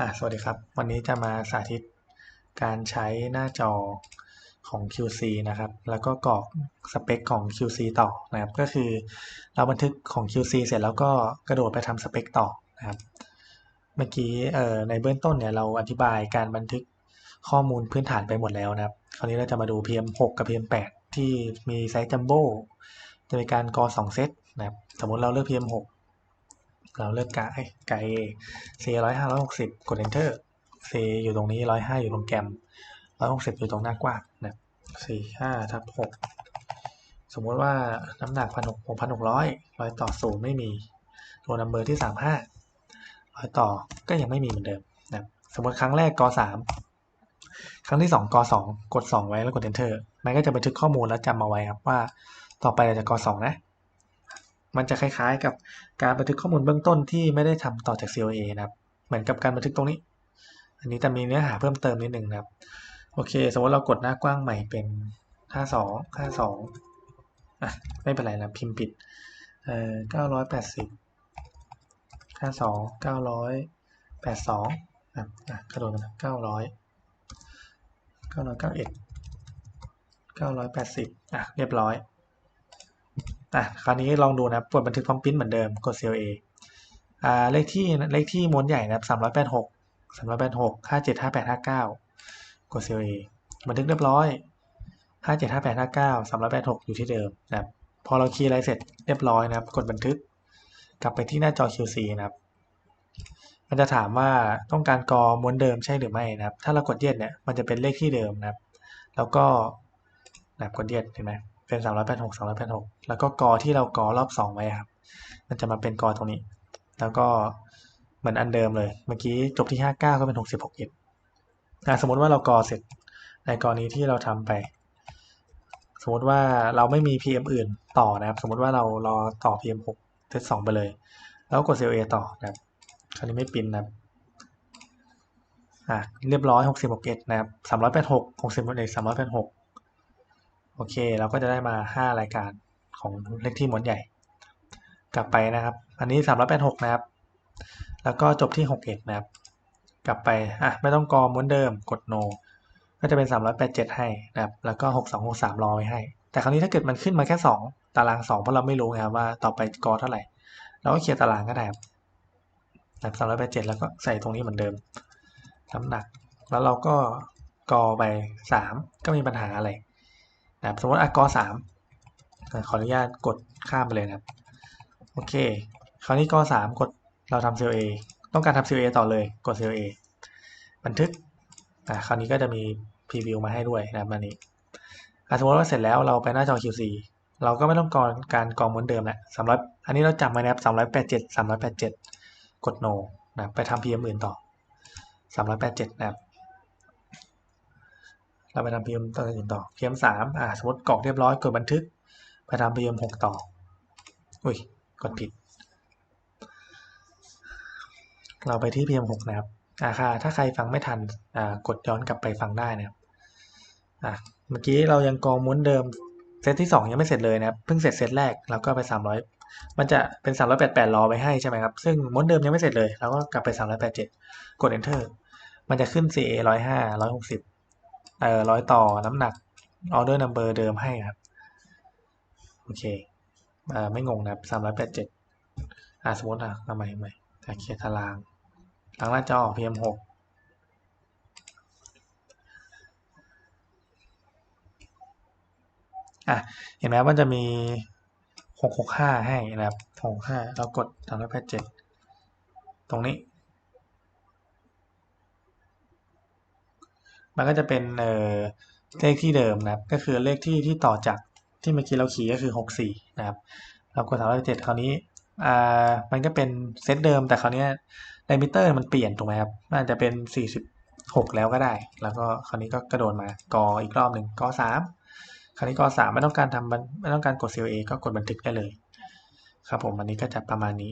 อะสวัสดีครับ วันนี้จะมาสาธิตการใช้หน้าจอของ QC นะครับ แล้วก็กรอกสเปคของ QC ต่อนะครับ ก็คือเราบันทึกของ QC เสร็จแล้วก็กระโดดไปทำสเปคต่อนะครับ เมื่อกี้เอ่อในเบื้องต้นเนี่ยเราอธิบายการบันทึกข้อมูลพื้นฐานไปหมดแล้วนะครับ คราวนี้เราจะมาดู PM6 กับ PM8 ที่มีไซส์จัมโบ้จะมีการกอ2เซตนะครับ สมมติเราเลือก PM6 เราเลือกไก่ไก่ C ร้อยห้าร้อยหกสิบกด enter C อยู่ตรงนี้ร้อยห้าอยู่ตรงแกมร้อยหกสิบอยู่ตรงหน้ากว้างนะสี่ห้าทับหกสมมติว่าน้ำหนักพันหกหกพันหกร้อยร้อยต่อศูนย์ไม่มีตัวนัมเบอร์ที่สามห้าร้อยต่อก็ยังไม่มีเหมือนเดิมนะสมมติครั้งแรกกสามครั้งที่สองกสองกดสองไว้แล้วกด enter มันก็จะบันทึกข้อมูลแล้วจำเอาไว้ครับว่า ต่อไปเราจะกสองนะ มันจะคล้ายๆ กับการบันทึกข้อมูลเบื้องต้นที่ไม่ได้ทำต่อจาก COA นะครับ เหมือนกับการบันทึกตรงนี้ อันนี้จะมีเนื้อหาเพิ่มเติมนิดนึงนะครับ โอเค สมมติเรากดหน้ากว้างใหม่เป็น52 52อะไม่เป็นไรนะพิมพ์ผิดเอ่อ980 52 982อะอะกระโดดมา900 991 980อะเรียบร้อย อะคราวนี้ลองดูนะกดบันทึกพร้อมปริ้นเหมือนเดิมกด CLA อ่าเลขที่เลขที่ม้วนใหญ่นะครับ386 386 57 58 59กค่าเจ็ดห้าแปดห้าเก้ากด CLA บันทึกเรียบร้อย57 58 59 386อยู่ที่เดิมนะครับพอเราคีย์อะไรเสร็จเรียบร้อยนะครับ กดบันทึก กลับไปที่หน้าจอ QC นะครับ มันจะถามว่าต้องการกอม้วนเดิมใช่หรือไม่นะครับ ถ้าเรากดเย็ดเนี่ยมันจะเป็นเลขที่เดิมนะครับ แล้วก็นะครับกดเย็ดเห็นไหม เปดหกสามร้อยแล้วก็กอที่เรากอรอบสองไว้ครับ มันจะมาเป็นกอตรงนี้ แล้วก็เหมือนอันเดิมเลย เมื่อกี้จบที่59ก็เป็นหกสิบหอินสมมติว่าเรากอเสร็จในกรณีที่เราทำไป สมมติว่าเราไม่มี PM อื่นต่อนะครับ สมมติว่าเรารอต่อ PM 6เซต2ไปเลย แล้วกดเซลล์ A ต่อนะครับคราวนี้ไม่ปินนะครับอะเรียบร้อย 66เอ็นะครับ386 60เอ็ด386 โอเค เราก็จะได้มา 5 รายการของเลขที่ม้วนใหญ่ กลับไปนะครับ อันนี้ 386 นะครับ แล้วก็จบที่ 61 นะครับ กลับไป อะ ไม่ต้องกอม้วนเดิม กด no ก็จะเป็น 387 ให้นะครับ แล้วก็ 6263 รอไว้ให้ แต่คราวนี้ถ้าเกิดมันขึ้นมาแค่ 2 ตาราง 2 เพราะเราไม่รู้นะครับว่าต่อไปกอเท่าไหร่ เราก็เคลียร์ตารางก็ได้ครับแบบ387แล้วก็ใส่ตรงนี้เหมือนเดิมน้ำหนัก แล้วเราก็กอไป3ก็มีปัญหาอะไร นะครับสมมติอากอสามขออนุญาตกดข้ามไปเลยนะครับ โอเค คราวนี้กอสามกดเราทำ CLA ต้องการทำ CLA ต่อเลย กด CLA บันทึกอ่าคราวนี้ก็จะมีพรีวิวมาให้ด้วยนะครับอันนี้อ่สมมติว่าเสร็จแล้วเราไปหน้าจอ QC เราก็ไม่ต้องกรการกรองเหมือนเดิมแหละสามร้อยอันนี้เราจำไว้นะครับสามร้อยแปดเจ็ดสามร้อยแปดเจ็ดกด no นะไปทำ PM อื่นต่อสามร้อยแปดเจ็ดนะครับ เราไปทำ PM ตัวอื่นต่อยมสามอ่าสมมติกรอกเรียบร้อยกดบันทึก ไปทำพยมหกต่อ อุ้ย กดผิด เราไปที่พยมหกนะครับอ่าค่ะถ้าใครฟังไม่ทันอ่ากดย้อนกลับไปฟังได้นะครับอะเมื่อกี้เรายังกองม้วนเดิมเซตที่ 2 ยังไม่เสร็จเลยนะครับเพิ่งเสร็จเซตแรกเราก็ไป 300 มันจะเป็น 388รอไปให้ใช่ไหมครับ ซึ่งม้วนเดิมยังไม่เสร็จเลยเราก็กลับไป 387 กด enter มันจะขึ้น CA 105 160 เออร้อยต่อน้ำหนักออเดอร์นัมเบอร์เดิมให้ครับ โอเคเออไม่งงนะครับสามร้อยแปดเจ็ดอะสมมติอะทำใหม่ใหม่แต่เคลียร์ตารางหลังหน้าจอพีเอ็มหกอะเห็นไหมมันจะมีหกหกห้าให้นะครับหกห้าเรากดสามร้อยแปดเจ็ดตรงนี้ มันก็จะเป็นเอ่อเลขที่เดิมนะครับ ก็คือเลขที่ที่ต่อจากที่เมื่อกี้เราขี่ก็คือหกสี่นะครับ เรากดสามร้อยเจ็ดคราวนี้อ่ามันก็เป็นเซตเดิมแต่คราวนี้ไดมิเตอร์มันเปลี่ยนถูกไหมครับมันอาจะเป็นสี่สิบหกแล้วก็ได้ แล้วก็คราวนี้ก็กระโดดมากออีกรอบหนึ่งกอสามคราวนี้กอสามไม่ต้องการทำไม่ต้องการกด CLA ก็กดบันทึกได้เลย ครับผมอันนี้ก็จะประมาณนี้